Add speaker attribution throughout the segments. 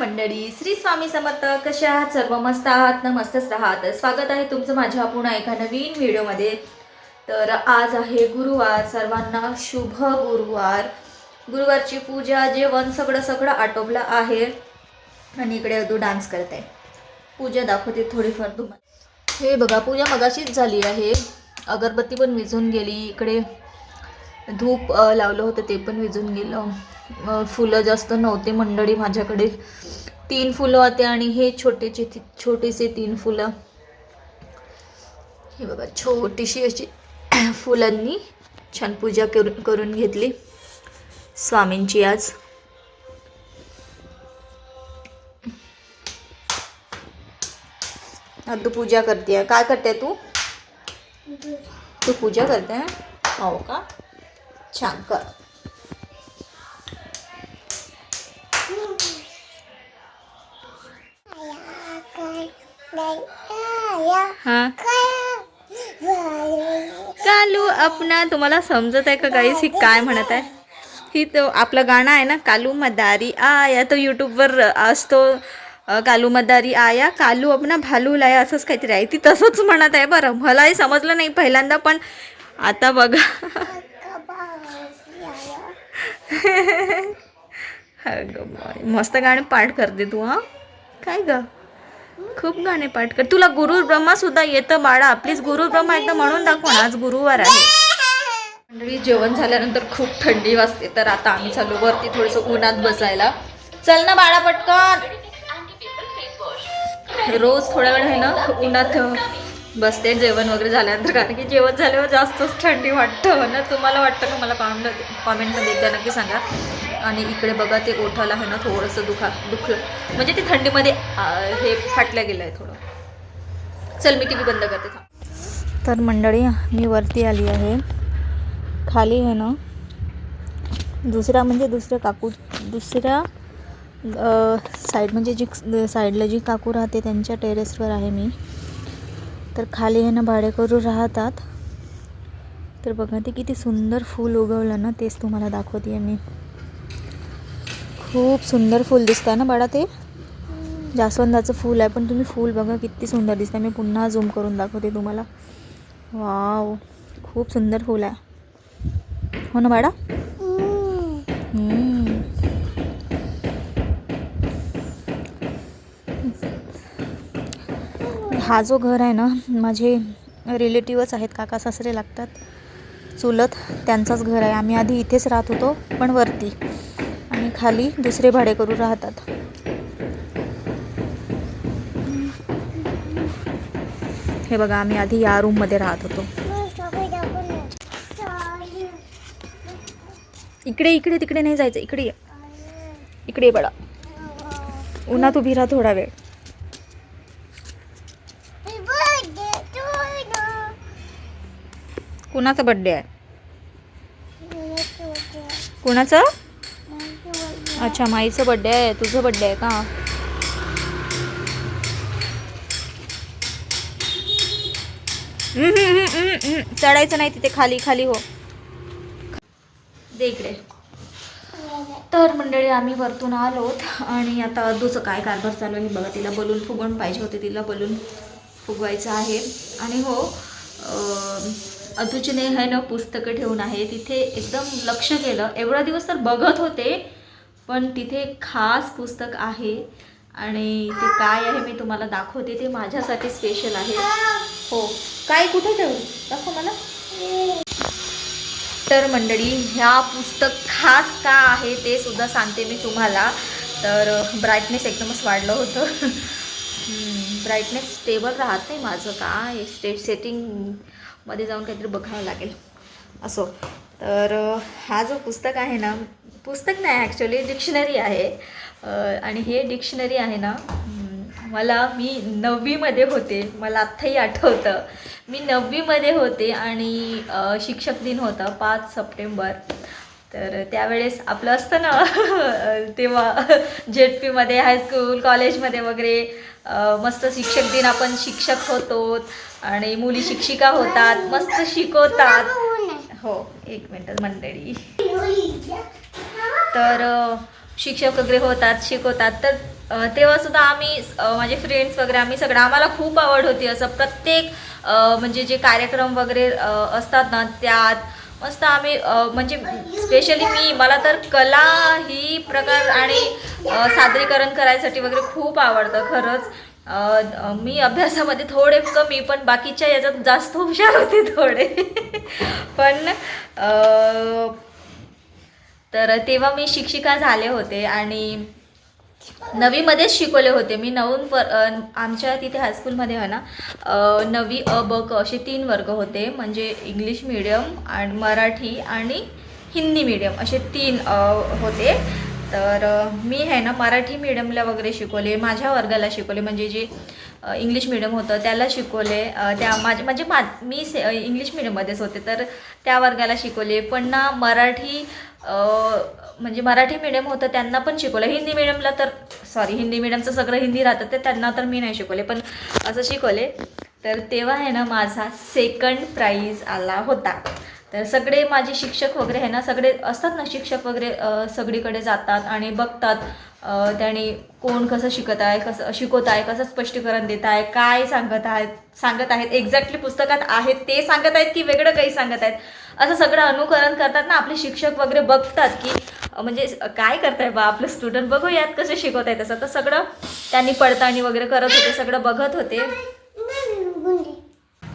Speaker 1: मंडळी श्री स्वामी समर्थ कसे आहात? सर्व मस्त आहात? ना मस्तच राहात. स्वागत आहे तुमचं माझ्या पुन्हा एका नवीन व्हिडिओमध्ये. तर आज आहे गुरुवार. सर्वांना शुभ गुरुवार. गुरुवारची पूजा जेवण सगळं सगळं आटोपलं आहे आणि इकडे अदू डान्स करत आहे. पूजा दाखवते थोडीफार तुम्हाला हे बघा पूजा मगाशीच झाली आहे. अगरबत्ती पण विझून गेली. इकडे धूप लावलं होतं ते पण विझून गेलं. फुलं जास्त नव्हते. मंडळी माझ्याकडे तीन फुलं होते आणि हे छोटेचे ती- छोटेसे तीन फुलं. हे बघा छोटीशी अशी फुलांनी छान पूजा करून करून घेतली स्वामींची आज. तू पूजा करते काय करते तू? तू पूजा करते हो का? छान कर. हा. कालू अपना तुम्हाला समजत आहे का गाईस ही काय म्हणत आहे? ही तो आपलं गाणं आहे ना कालू मदारी आया. तो यूट्यूबवर असतो कालू मदारी आया. कालू अपना भालू लाया असंच काहीतरी आहे. ती तसंच म्हणत आहे बरं. मलाही समजलं नाही पहिल्यांदा पण आता बघा. मस्त गाणं पाठ करते तू हा. काय ग? खूप गाणे पाठ कर. तुला गुरु ब्रह्मा सुद्धा येतं बाळा. प्लीज गुरु ब्रह्मा एकदा म्हणून दाखव आज गुरुवार आहे. मंडळी जेवण झाल्यानंतर खूप थंडी वाजते तर आता आम्ही चालू वरती थोडंसं उन्हात बसायला. चल ना बाळा पटकन. रोज थोड्या वेळ आहे ना उन्हात बसते जेवण वगैरे झाल्यानंतर. कारण की जेवण झाल्यावर जास्तच थंडी वाटतं ना तुम्हाला वाटतं का? मला कॉमेंट कॉमेंटमध्ये एकदा नक्की सांगा. आणि इकडे बघा ते ओठाला आहे ना थोडंसं दुखा दुखलं म्हणजे ते थंडीमध्ये हे फाटलं गेलं आहे थोडं. चल मी टी व्ही बंद करते थांब. तर मंडळी मी वरती आली आहे. खाली आहे ना दुसरा म्हणजे दुसऱ्या काकू दुसऱ्या साईड म्हणजे जी साईडला जी काकू राहते त्यांच्या टेरेसवर आहे मी. तर खाली आहे ना भाडेकरू राहतात. तर बघा ते किती सुंदर फूल उगवलं ना तेच तुम्हाला दाखवते आहे मी. खूप सुंदर फूल दिसतं ना बाळा ते? जास्वंदाचं फूल आहे पण तुम्ही फूल बघा किती सुंदर दिसतं मी पुन्हा झूम करून दाखवते तुम्हाला. वाव खूप सुंदर फूल आहे. हो ना बाळा? हा जो घर आहे ना माझे रिलेटिव्हच आहेत काका सासरे लागतात. चुलत त्यांचंच घर आहे. आम्ही आधी इथेच राहत होतो पण वरती. खाली दुसरे भाडे करू राहतात. हे बघा आम्ही आधी या रूममध्ये राहत होतो. इकडे इकडे तिकडे नाही जायचं. इकडे ये. इकडे ये बडा उन्हात उभी राहा थोडा वेळ. कुणाचा बड्डे आहे? कुणाचं? अच्छा माईचं बड्डे आहे. तुझं बड्डे आहे का? चढायचं नाही तिथे खाली खाली हो. दे इकडे. तर मंडळी आम्ही वरतून आलोत आणि आता अदूचं काय कारभार चालू आहे बघा. तिला बलून फुगवून पाहिजे होते. तिला बलून फुगवायचं आहे. आणि हो अं, अदूचीने ना पुस्तकं ठेवून आहे. तिथे एकदम लक्ष केलं एवढा दिवस तर बघत होते. पण तिथे एक खास पुस्तक आहे आणि ते काय आहे मी तुम्हाला दाखवते. ते माझ्यासाठी स्पेशल आहे. हो. काय कुठे ठेवू? दाखव मला. तर मंडळी ह्या पुस्तक खास का आहे ते सुद्धा सांगते मी तुम्हाला. तर ब्राईटनेस एकदमच वाढलं होतं. ब्राईटनेस स्टेबल राहत नाही माझं. काय स्टेट सेटिंगमध्ये जाऊन काहीतरी बघावं लागेल. असो. तर हा जो पुस्तक आहे ना पुस्तक नाही ॲक्च्युली डिक्शनरी आहे. आणि हे डिक्शनरी आहे ना मला मी नववीमध्ये होते मला आत्ताही आठवतं. मी नववीमध्ये होते आणि शिक्षक दिन होता पाच सप्टेंबर. तर त्यावेळेस आपलं असतं ना तेव्हा जेड पीमध्ये हायस्कूल कॉलेजमध्ये वगैरे मस्त शिक्षक दिन आपण शिक्षक होतो आणि मुली शिक्षिका होतात मस्त शिकवतात. हो एक मिनटं मंडळी. तर शिक्षक वगैरे होतात शिकवतात. तर तेव्हा सुद्धा आम्ही माझे फ्रेंड्स वगैरे आम्ही सगळं आम्हाला खूप आवड होती असं. प्रत्येक म्हणजे जे कार्यक्रम वगैरे असतात ना त्यात मस्त आम्ही म्हणजे स्पेशली मी मला तर कला ही प्रकार आणि सादरीकरण करायसाठी वगैरे खूप आवडतं खरंच. मी अभ्यासामध्ये थोडे कमी पण बाकीच्या याच्यात जास्त हुशार होते थोडे. पण तर तेव्हा मी शिक्षिका झाले होते आणि नवीमध्येच शिकवले होते. मी नवून वर आमच्या तिथे हायस्कूलमध्ये आहे ना नवी अ ब क असे तीन वर्ग होते. म्हणजे इंग्लिश मिडियम आणि मराठी आणि हिंदी मिडियम असे तीन होते. तर मी आहे ना मराठी मिडियमला वगैरे शिकवले माझ्या वर्गाला शिकवले म्हणजे जे इंग्लिश मिडियम होतं त्याला शिकवले त्या माझे म्हणजे मा मी से इंग्लिश मिडियममध्येच होते तर त्या वर्गाला शिकवले. पण ना मराठी म्हणजे मराठी मिडियम होतं त्यांना पण शिकवलं. हिंदी मिडियमला तर सॉरी हिंदी मिडियमचं सगळं हिंदी राहतं ते त्यांना तर मी नाही शिकवले पण असं शिकवले. तर तेव्हा आहे ना माझा सेकंड प्राईज आला होता. तर सगळे माझे शिक्षक वगैरे आहे ना सगळे असतात ना शिक्षक वगैरे सगळीकडे जातात आणि बघतात त्याने कोण कसं शिकत आहे कसं शिकवत आहे कसं स्पष्टीकरण देत आहे काय सांगत आहेत सांगत आहेत एक्झॅक्टली पुस्तकात आहेत ते सांगत आहेत की वेगळं काही सांगत आहेत. असं सगळं अनुकरण करतात ना आपले शिक्षक वगैरे बघतात की म्हणजे काय करताय बा आपलं स्टुडंट बघूयात कसं शिकवत आहे तसं. तर सगळं त्यांनी पडताळणी वगैरे करत होते सगळं बघत होते.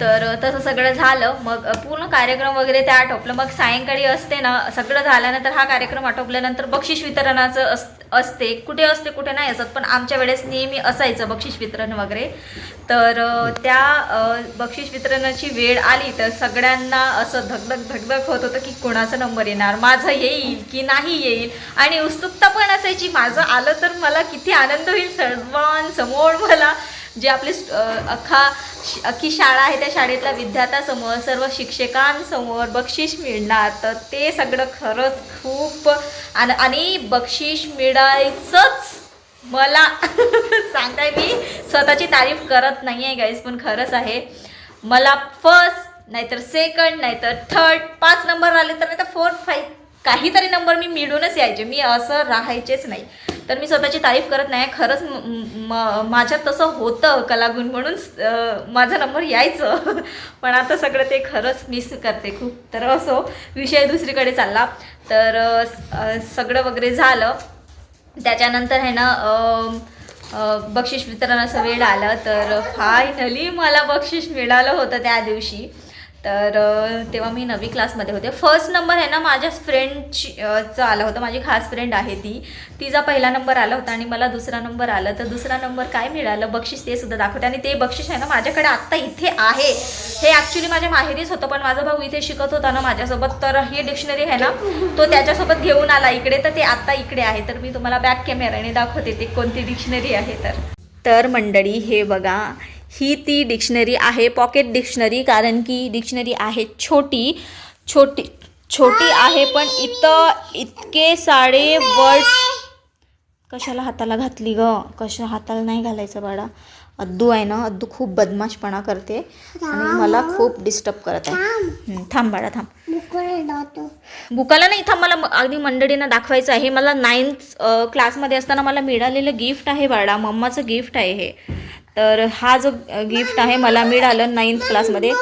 Speaker 1: तर तसं सगळं झालं. मग पूर्ण कार्यक्रम वगैरे ते आटोपलं. मग सायंकाळी असते ना सगळं झाल्यानंतर हा कार्यक्रम आटोपल्यानंतर बक्षीस वितरणाचं अस असते. कुठे असते कुठे नाही असत पण आमच्या वेळेस नेहमी असायचं बक्षीस वितरण वगैरे. तर त्या बक्षीस वितरणाची वेळ आली तर सगळ्यांना असं धगधग धगधग होत होतं की कोणाचा नंबर येणार माझं येईल की नाही येईल. आणि उत्सुकता पण असायची. माझं आलं तर मला किती आनंद होईल. सर्वांसमोर मला जे आपले अख्खा अख्खी शाळा आहे त्या शाळेतल्या विद्यार्थ्यासमोर सर्व शिक्षकांसमोर बक्षीस मिळणार. तर ते सगळं खरंच खूप आणि आणि बक्षीस मिळायचंच. मला सांगताय मी स्वतःची तारीफ करत नाही आहे गाईज पण खरंच आहे. मला फर्स्ट नाहीतर सेकंड नाहीतर थर्ड पाच नंबर आले तर नाही तर फोर्थ फाईव्ह काहीतरी नंबर मी मिळूनच यायचे. मी असं राहायचेच नाही. तर मी स्वतःची तारीफ करत नाही. खरंच म- माझ्यात तसं होतं कलागुण म्हणून माझा नंबर यायचं. पण आता सगळं ते खरंच मिस करते खूप. तर असो विषय दुसरीकडे चालला. तर सगळं वगैरे झालं. त्याच्यानंतर आहे ना बक्षीस वितरणाचं वेळ आलं. तर फायनली मला बक्षीस मिळालं होतं त्या दिवशी. तर तेव्हा मी नवी क्लासमध्ये होते. फर्स्ट नंबर आहे ना माझ्या फ्रेंडची चं आलं होतं. माझी खास फ्रेंड आहे ती. तिचा पहिला नंबर आला होता आणि मला दुसरा नंबर आला. तर दुसरा नंबर काय मिळालं? बक्षीस ते सुद्धा दाखवते. आणि ते बक्षीस आहे ना माझ्याकडे आत्ता इथे आहे. हे ॲक्च्युली माझ्या माहेरीच होतं पण माझा भाऊ इथे शिकत होता ना माझ्यासोबत. तर ही डिक्शनरी आहे ना तो त्याच्यासोबत घेऊन आला इकडे. तर ते आत्ता इकडे आहे. तर मी तुम्हाला बॅक कॅमेराने दाखवते ते कोणती डिक्शनरी आहे तर. तर मंडळी हे बघा. ही ती डिक्शनरी आहे पॉकेट डिक्शनरी कारण की डिक्शनरी आहे छोटी छोटी छोटी आहे पण इथं इतके सारे वर्ड्स कशाला हाताला घातली ग? कशा हाताला नाही घालायचं बाळा? अद्दू आहे ना अद्दू खूप बदमाशपणा करते आणि मला खूप डिस्टर्ब करत आहे. थांब. बाळा थांब. बुकाला नाही थांब मला अगदी मंडळींना दाखवायचं आहे. मला नाईन्थ क्लासमध्ये असताना मला मिळालेलं गिफ्ट आहे बाळा. मम्माचं गिफ्ट आहे हे. तर हा जो गिफ्ट आहे मला मिळालं नाईन्थ क्लासमध्ये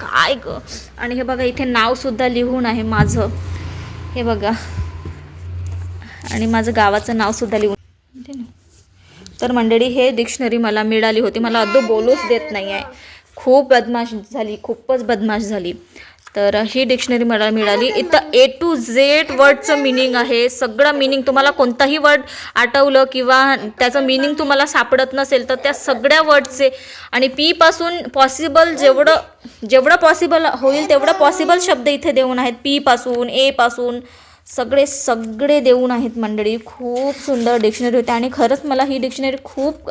Speaker 1: काय ग? आणि हे बघा इथे नावसुद्धा लिहून आहे माझं. हे बघा. आणि माझं गावाचं नावसुद्धा लिहून. तर मंडळी हे डिक्शनरी मला मिळाली होती. मला अद्दू बोलूच देत नाही आहे खूप बदमाश झाली खूपच बदमाश झाली. तर ही डिक्शनरी मला मिळाली. इथं ए टू झेड वर्डचं मिनिंग आहे. सगळं मिनिंग तुम्हाला कोणताही वर्ड आठवलं किंवा त्याचं मिनिंग तुम्हाला सापडत नसेल तर त्या सगळ्या वर्डचे आणि पीपासून पॉसिबल जेवढं जेवढं पॉसिबल होईल तेवढं पॉसिबल शब्द इथे देऊन आहेत. पीपासून एपासून सगळे सगळे देऊन आहेत मंडळी. खूप सुंदर डिक्शनरी होती आणि खरंच मला ही डिक्शनरी खूप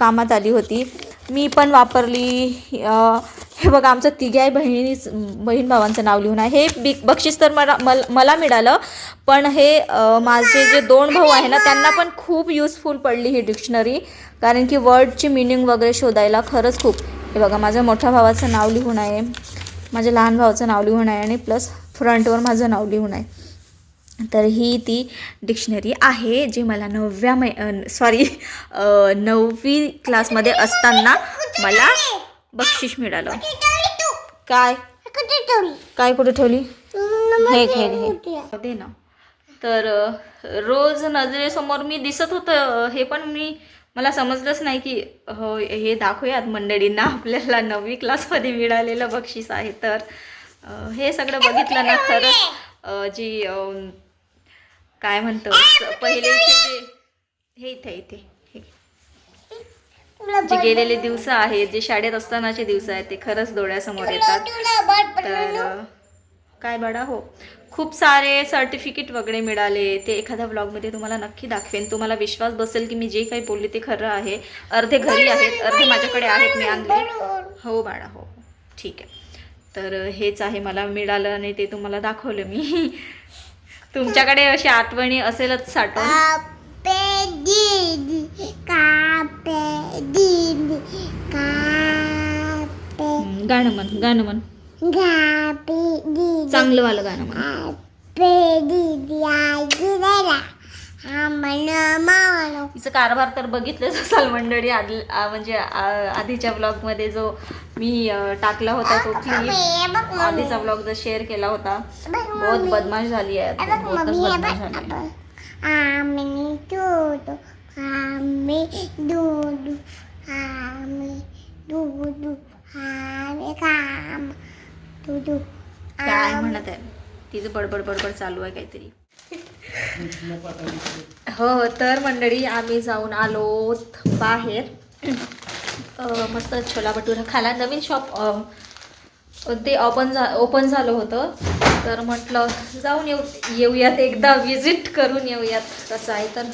Speaker 1: कामात आली होती. मी पण वापरली हे बघा आमचं तिघ्याही बहिणीच बहीण भावांचं नाव लिहून आहे. हे बी बक्षीस तर मला मल मला मिळालं पण हे माझे जे दोन भाऊ आहे ना त्यांना पण खूप यूजफुल पडली ही डिक्शनरी कारण की वर्डची मिनिंग वगैरे शोधायला खरंच खूप. हे बघा माझ्या मोठ्या भावाचं नाव लिहून आहे माझ्या लहान भावाचं नाव लिहून आहे आणि प्लस फ्रंटवर माझं नाव लिहून आहे. तर ही ती डिक्शनरी आहे जी मला नवव्या मै सॉरी नववी क्लासमध्ये असताना मला बक्षीस मिळालं. काय? काय कुठे ठेवली? हे दे ना. तर रोज नजरेसमोर मी दिसत होतं हे पण मी मला समजलंच नाही की हो हे दाखवूयात मंडळींना. आपल्याला नववी क्लासमध्ये मिळालेलं बक्षीस आहे. तर हे सगळं बघितलं ना खरंच जी काय म्हणतो? जे हे इथे इथे जे गेलेले दिवस आहेत जे शाळेत असतानाचे दिवस आहेत ते खरंच डोळ्यासमोर येतात. तर काय बडा हो. खूप सारे सर्टिफिकेट वगैरे मिळाले. ते एखाद्या ब्लॉगमध्ये तुम्हाला नक्की दाखवेन. तुम्हाला विश्वास बसेल की मी जे काही बोलले ते खरं आहे. अर्धे घरी आहेत अर्धे माझ्याकडे आहेत मी आणले. हो बाळा हो हो. ठीक आहे. तर हेच आहे मला मिळालं आणि ते तुम्हाला दाखवलं मी. तुमच्याकडे अशी आठवणी असेलच साठवण गाणं म्हण गाणं म्हण. चांगलं वालं गाणं म्हण. तिचं कारभार तर बघितलंच असाल मंडळी आदल आ- म्हणजे आधीच्या ब्लॉगमध्ये जो मी टाकला होता तो क्लिप आधीचा ब्लॉग जो शेअर केला होता बहुत बदमाश झाली आहे बहुतच बदमाश झाली काय म्हणत आहे? तिचं बडबड बडबड चालू आहे काहीतरी. हो हो तर मंडळी आम्ही जाऊन आलो बाहेर. मस्त छोला भटुरा खाला नवीन शॉप ते ओपन झा ओपन झालं होतं. तर म्हटलं जाऊन येऊ येऊयात एकदा. विजिट करून येऊयात. कसं आहे तर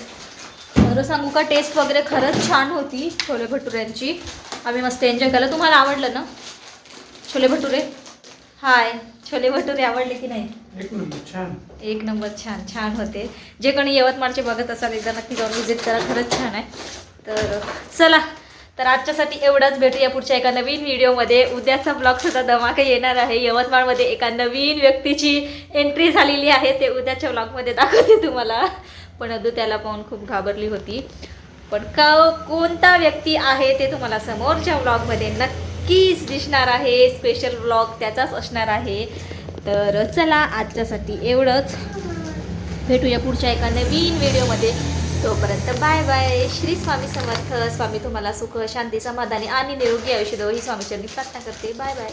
Speaker 1: खरं सांगू का टेस्ट वगैरे खरंच छान होती छोले भटुऱ्यांची. आम्ही मस्त एन्जॉय केलं. तुम्हाला आवडलं ना? छोले भटुरे? हाय छोले भटुरे आवडले की नाही?
Speaker 2: एक नंबर छान.
Speaker 1: एक नंबर छान छान होते. जे कोणी यवतमाळचे बघत असाल एकदा नक्की जाऊन व्हिजिट करा खरंच छान आहे. तर चला तर आजच्यासाठी एवढंच. भेटूया पुढच्या एका नवीन व्हिडिओमध्ये. उद्याचा ब्लॉग सुद्धा धमाका येणार आहे. यवतमाळमध्ये एका नवीन व्यक्तीची एंट्री झालेली आहे. ते उद्याच्या ब्लॉगमध्ये दाखवते तुम्हाला. पण अदू त्याला पाहून खूप घाबरली होती. पण का कोणता व्यक्ती आहे ते तुम्हाला समोरच्या व्लॉगमध्ये नक्कीच दिसणार आहे. स्पेशल व्लॉग त्याचाच असणार आहे. तर चला आजच्यासाठी एवढंच. भेटूया पुढच्या एका नवीन व्हिडिओमध्ये. तोपर्यंत बाय बाय श्री स्वामी समर्थ. स्वामी तुम्हाला सुख शांती समाधानी आणि निरोगी आयुष्य ही स्वामीचरणी प्रार्थना करते. Bye bye